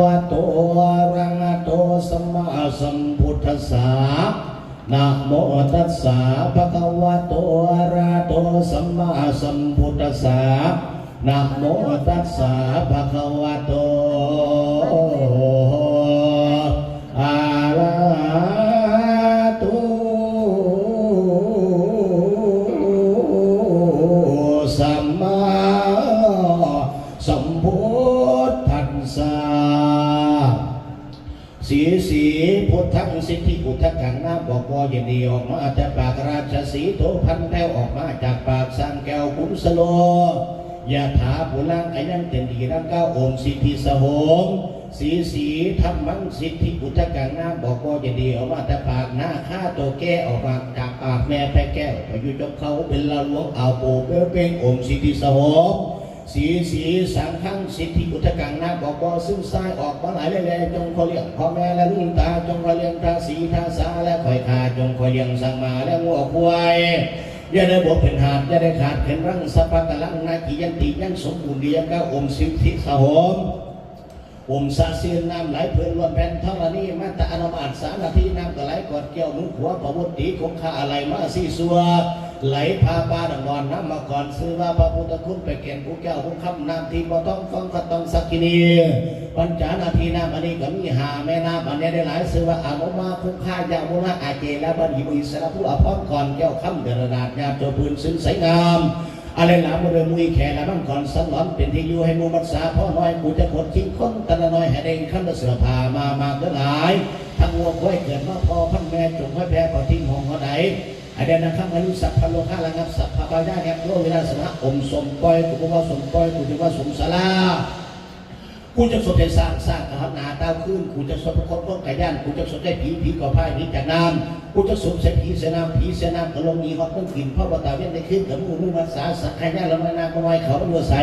วะโตอะระหะโตสัมมาสัมพุทธัสสะนะโมตัสสะภะคะวะโตอะระหะโตสัมมาสัมพุทธัสสะนะโมตัสสะภะคะวะโต อกว่าอย่างดีออกมาจากปากราชสีโตพันแก้วออกมาจากปากสังแก้วขุนสโลยะถาปุลังขยันเต็นดีรังเก้าโอมสิทธิสหงสีสีธรรมังสิทธิพุทธกังน้ำบอกว่าอย่างดีออกมาจากปากหน้าข้าตัวแก้ออกมาจากปากแม่แพ้แก้วพายุจกเขาเป็นละหลวงเอาโปเป้งโอมสิทธิสหง สีสีสังขังสิทธิอุทกังนะบอกว่าซึ่งซ้ายออกมาหลายแล่จงคอยเลี้ยงพ่อแม่และลุงตาจงคอยเลี้ยงทาสีทาสาและคอยขาจงคอยเลี้ยงสังมาและงัวควายอย่าได้บวกเป็นหาดอย่าได้ขาดเป็นรังสัพพะกะลังนากิยันติยังสมบูรณ์ดียังก้าอมสิทธิสหมอมสาเสียนน้ำไหลเพลินล้วนแผ่นเท่านี้มาตะอนุมาตสามนาทีน้ำก็ไหลกอดเกี่ยวมือหัวประวุติคงคาอะไรมาสีสัว ไหลพาปาดังนอนน้ำมาก่อนซื้อว่าพระพุทธคุณไปเก่งผู้แก้วผู้คำน้ำที่บ่ต้องฟังก็ต้องสักกินีปัญจานาทีน้ำอันนี้ก็มีหาแม่น้ำอันนี้ได้หลายซื้อว่าอามมาคุ้มค่ายามุนาอาเจและบัณฑิตอิสระผู้อภรก่อนแก้วคำเดรดาษยามโจพื้นซึ้งใสงามอะไรหลามเดลมุยแขและบังก่อนสันหลอนเป็นที่อยู่ให้มูมัสสาพ่อน้อยกูจะขดทิ้งคนตะละน้อยให้เด้งขั้นเสือพามามาเด้อหลาย ทั้งวัวควายเกิดมาพอพันแม่จงไว้แพ้พอทิ้งห้องเขาไหน ไอเดนนะครับอนุสัพพะโลก กูจะสมสลากูจะสนใจสร้างสร้างกระหับหนาเต้าขึ้นกูจะสนประคบต้นไก่ย่านกูจะสนใจผีผีก่อผ้ายผีจากน้ำกูจะสนใจผีเสนาผีเสนามกระลงมีฮอตต้นกลิ่นพ่อปตาเวียนในขึ้นกับมือมือมาสาสักไก่ย่านละไม่นาก็น้อยเขาเป็นหัวใส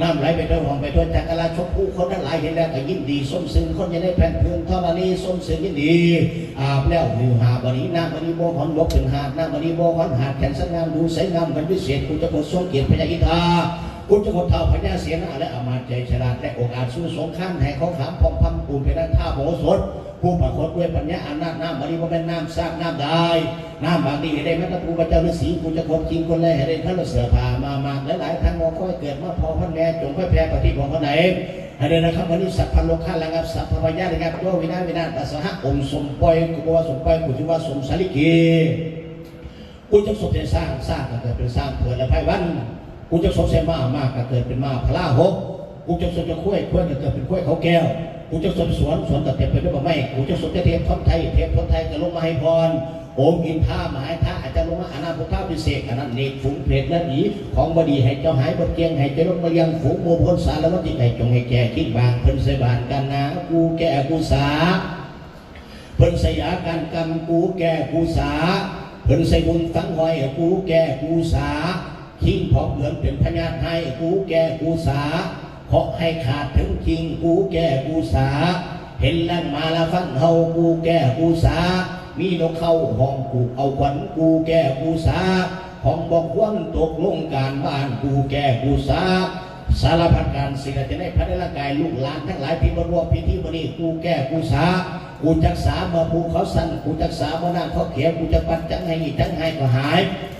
น้ำไหลไปด้วยหองไปด้วยจากกะลาชกผู้คนนั้นหลายเห็นแล้วก็ยินดีส้มซึ้งคนยังได้แผ่นเพื่อนท่อนี้ส้มซึ้งยินดีอาบแล้วหิวหาบนี้น้ำบนี้โบหอนบกเป็นหาดน้ำบนี้โบหอนหาดแขนสังงามดูใสงามเป็นพิเศษกูจะบททรงเกียรติพญาอิทา คุณจะกดเท่าพญาเสียนาและอามาตย์ใจฉลาดและองค์อาจสู้สงข้ามแห่งของขามพอมพัมปูนเพด้านท่าโบสถผู้ประคตด้วยปัญญาอำนาจน้ำบริวารน้ำสร้างน้ำได้น้ำบางดีให้ได้แม้แต่ผู้พระเจ้าฤาษีกูจะกดจริงคนแรกให้ได้ท่านเสือผ่ามามาและหลายทางงอค่อยเกิดมาพอพันแม่จงค่อยแพ้ปฏิบัติของไหนให้ได้นะครับวันนี้สัพพันโลกาละงับสัพพะพญาละงับโยวินาวินาตัสสะองค์สมปอยกุบวาสมปอยกุจิวาสมสาลิกีกูจะสมเด็จสร้างสร้างก็เกิดเป็นสร้างเผื่อและไพวัน กูจะสมเสมามากก็เกิดเป็นมาพลาหกกูจะสมจะคุ้ยคุ้ยก็เกิดเป็นคุ้ยเขาแก้วกูจะสมสวนสวนก็เต็มไปด้วยใบไม้กูจะสมจะเทพท้อนไทยเทพท้อนไทยก็ลงมาให้พรโอมอินท่ามหายท่าอาจจะลงมาอาณาพุทธาพิเศษอันนั้นเนกฝูงเพลดและหนีของบดีให้เจ้าหายบดเกียงให้เจ้าลงมายังฝูงโมพลสารวัตติให้จงให้แก่คิดบางเพิ่นเสบานกันนะกูแก่กูสาเพิ่นสยาการกรรมกูแก่กูสาเพิ่นใส่บุญฟังหอยกูแก่กูสา ขิงพอกเหมือนเป็นพญาให้กูแก่กูสาเพราะให้ขาดถึงจริงกูแก่กูสา เห็นแล้วมาละฟังเฮากูแก่กูสา มีนกเข้าห้องกูเอาขวัญกูแก่กูสาห้องบอกควันตกลงการบ้านกูแก่กูสาสารพัดการสิ่งที่ในพัฒนากายลูกหลานทั้งหลายที่มาร่วมพิธีวันนี้กูแก้กูสากูจักษาเมื่อภูเขาสั่นกูจักษาเมื่อน้ำเขาเขียวกูจะปัดจังให้อีกจังให้ก็หายกูจะปัดพ่ายแพ้หายสัพพะแห่งปรัตลกิตตะอมุรุรุสหาย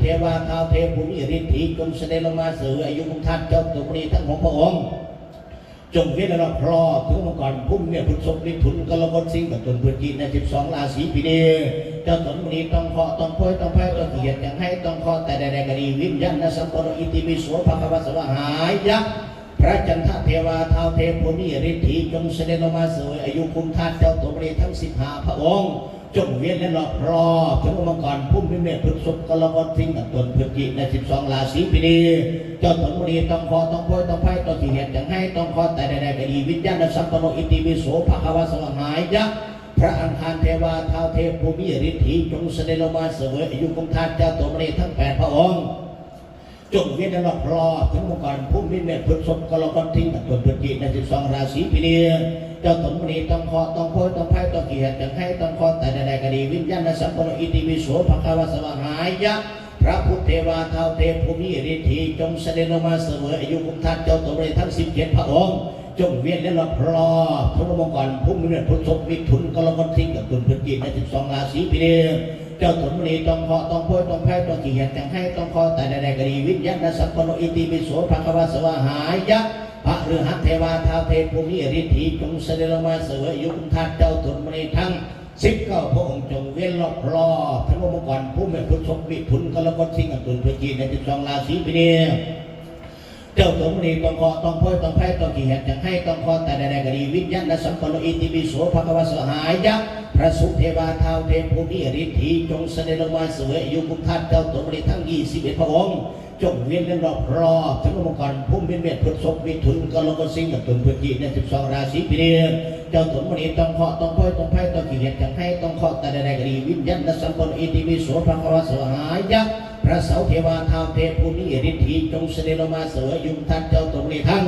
เทวาท้าวเทพบุญอิริทธิจงเสด็จลมาเสืออายุมุทัตเจ้าตุมรีทั้งของพระองค์จงเวทนาพรอถึงมังกรพุ่มเนี่ยพุทธศพนิทุนกลกฎสิงห์กับตนพื้นที่ในสิบสองราศีปีเดเจ้าตนมณีต้องขอต้องพ้อยต้องแพ้ต้องเกียรติอย่างให้ต้องขอแต่ใดๆก็ดีวิญญาณนสัมปโนอิติมิโสภควสวหายยักษ์ พระจันทเทวาท้าวเทพพุนิริทธิจงเสด็จลงมาเสวยอายุคุมทัตเจ้าตัวมณีทั้งสิบห้าพระองค์จงเวียนและรอบรอบถึงองค์มังกรพุ่มพิเมศพฤกษบกลกฎสิงกับตนพื้นที่ในสิบสองราศีปีเดเจ้าตนมณีต้องขอต้องพ้ยต้องแพ้ต้องเกียรติอย่างให้ต้องขอแต่ใดๆก็ดีวิญญาณนสัมปโนอิติมิโสภควสวหายยักษ์พระอังคารเทวาท้าวเทพภูมิฤทธิจงเสด็จลงมาเสวยอายุคงทานเจ้าตัวมณีทั้งแปดพระองค์ จงเวียนรอบรอถึงมังกรพุ่มพิเมศพฤกษบกลกฎทิ้งกับตัวพื้นที่ในสิบสองราศีปีเดียเจ้าตนมณีต้องขอต้องโพยต้องไพ่ต้องเกียรติอย่างให้ต้องขอแต่ใดๆก็ดีวิญญาณสัมปโนอิติมิโสภควสวหายยักษ์พระพุทธเทวาเท้าเทพภูมิฤทธีจงเสด็จลงมาเสมออายุคุท่านเจ้าตัวเลยทั้งสิบเจ็ดพระองค์จงเวียนและรอบพลอพระมงกรพุ่มเลือดพุทธมิถุนกรกฎทิ้งกับตุนพุทธิในสิบสองราศีปีเดีย เจ้าตุนมณีต้องขอต้องพ้อยต้องแพ้ต้องขี่เหตุจังให้ต้องขอแต่ใดๆก็ดีวิญญาณสัพพโนอิติปิโสภะคะวะสวะหายะพระฤหัสเทวาท้าเทพภูมิฤทธีจงเสด็จลงมาเสวยยุคทัดเจ้าตุนมณีทั้งสิบเก้าพระองค์จงเวียนรอบพลอพระมงกรพุ่มเลือพุทธชกมิถุนกรกฎทิ้งกับตุนพุทธิในสิบสองราศีปีเดียเจ้าสมณีต้องขอต้องพ้อยต้องแพ้ต้องกี่เหตุจังให้ต้องขอแต่ใดๆก็ดีวิญญาณสัมปโนอิติปิโสภะคะวะสหายะ ระสุเทวาท้าวเทพภูมิฤทธีจงเสด็จลงมาเสวยอายุคุทัดเจ้าสมณีทั้งยี่สิบเอ็ดพระองค์จงเวียนกันรอบรอบทั้งองค์กรพุ่มเป็นเม็ดพุทธศพวิถุนกรกฎสิงห์กับตุนพุทธิในสิบสองราศีปีเดือนเจ้าสมณีต้องขอต้องพ้อยต้องแพ้ต้องกี่เหตุจังให้ต้องขอแต่ใดๆก็ดีวิญญาณสัมปโนอิติปิโสภะคะวะสหายะพระเสาเทวาทาวเทพภูมิฤทธีจงเสด็จลงมาเสวยอยุงทัดเจ้าตรงนี้ทั้ง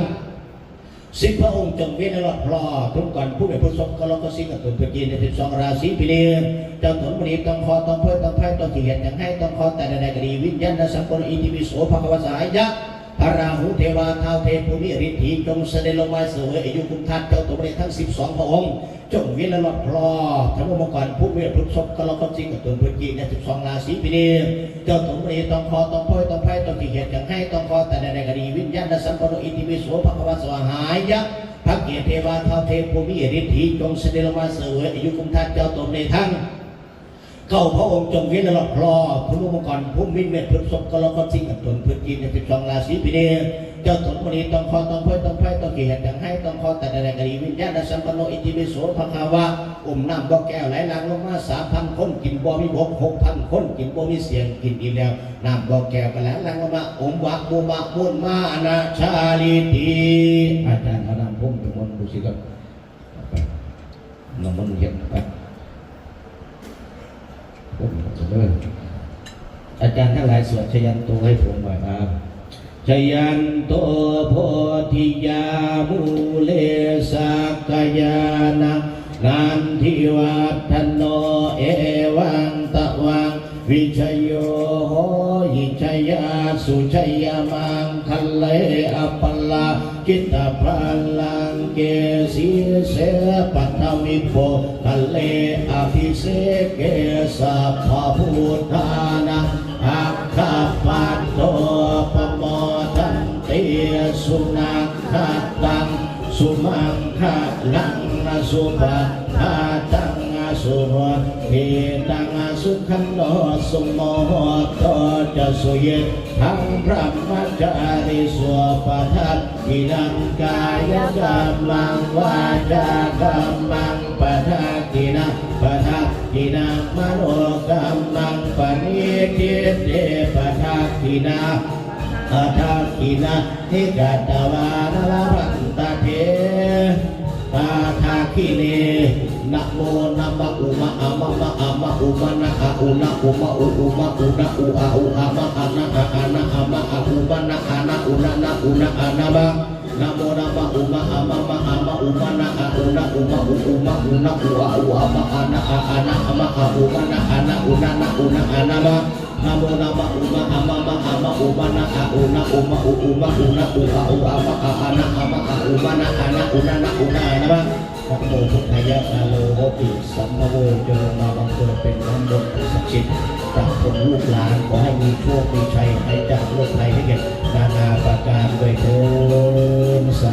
สิบพระองค์จงเวียนรอบพลอทุกก่อนผู้ใดผู้ทรงกรกสิงกับตุนยีนในสิบสองราศีปีเดือนเจ้าตุนมณีต้องคอต้องเพื่อต้องไพ่ต้องขีดอย่างให้ต้องคอแต่ใดๆก็ดีวิญญาณสัมปนอิทิวิโสภควสายะ พระราหูเทวาทาวเทพภูมิฤทธีจงเสด็จลงมาเสวยอายุคุมทัดเจ้าตุนมณีทั้งสิบสองพระองค์ จงวียนรอบพลอทั้งองค์กรผู้เวทพุทธศพกรกสิงกับตุนพจีนในสิบสองราศีปีเดือนเจ้าสมรีต้องคอต้องพ้อยต้องไพ่ต้องกี่เหตุอย่างให้ต้องคอแต่ใดๆก็ดีวิญญาณสัมปโนอิติปิโสภควะสวหายะพระเกียรติเทวาเท้าเทพภูมิฤทธีจงเสด็จลงมาเสวยอายุคุมทัดเจ้าตนในทั้ง เก้าพระองค์จงเวียนรอบพลอพระมงกรภูมิเมตพุทธศพกรกฎสิงกับตนพุทธินในสิบสองราศีปีเดเจ้าสมรีต้องคอต้องพ้อยต้องไพ่ต้องเกี่เหตุอย่างให้ต้องคอแต่ใดๆก็ดีวิญญาณสัมปโนอิติปิโสภควะอุ้มน้ำบ่อแก้วไหลหลังลงมาสามพันคนกินบ่มีบกหกพันคนกินบ่มีเสียงกินอีแล้วน้ำบ่อแก้วกันแล้วลังมาอมวักมุมะมุนมานาชาลิตีอาจารย์พระนามพุ่มเป็นคนดูสิครับน้ำมันเย็นไปพุ่มเลย อาจารย์ทั้งหลายสวดชยันโตให้ผมหน่อยครับชยันโตโพธิยามูเลสักายานังนันทิวัฒโนเอวังตะวังวิชยโยโหหิชยาสุชยามังคัลเลอปัลลาจิตตพัลลัง เกสีเสปัทมิโพทะเลอภิเสเกสัพพะพุทธานะอัคคปัตโตปโมทันเตสุนัขขัดตังสุมังคะลังนะสุปัตตัง สุโหเทตังสุขันโนสุโมโตจะสุเยทั้งพระมัจจาริสวปะทัตกินังกายกรรมังวาจากรรมังปะทัตกินังปะทัตกินังมโนกรรมังปณิทิเตปะทัตกินังอาทาคินานิจัตวานลาพันตะเทปาทาคิเน นะโมนะมะอุมะอะมะมะอะมะอุมะนะอะอุนะอุมะอุอุมะอุนะอุอะอุอะมะอะนะอะอะนะอะมะอะอุมะนะอะนะอุนะนะอุนะอะนะมะนะโมนะมะอุมะอะมะมะอะมะอุมะนะอะอุนะอุมะอุอุมะอุนะอุอะอุอะมะอะนะอะอะนะอะมะอะอุมะนะอะนะอุนะนะอุนะอะนะมะนะโมนะมะอุมะอะมะมะอะมะอุมะนะอะอุนะอุมะอุอุมะอุนะอุอะอุอะมะอะอะนะอะมะอะอุมะนะอะนะอุนะนะอุนะนะมะ นะโมพุทธายะนาโลโหติสัมมโวจงมาบังเกิดเป็นน้ำมนต์ศักดิ์สิทธิ์จากคนลูกหลานขอให้มีโชค มีชัยให้จากโลกภัยให้เก็บนานาประการด้วยเถิดสา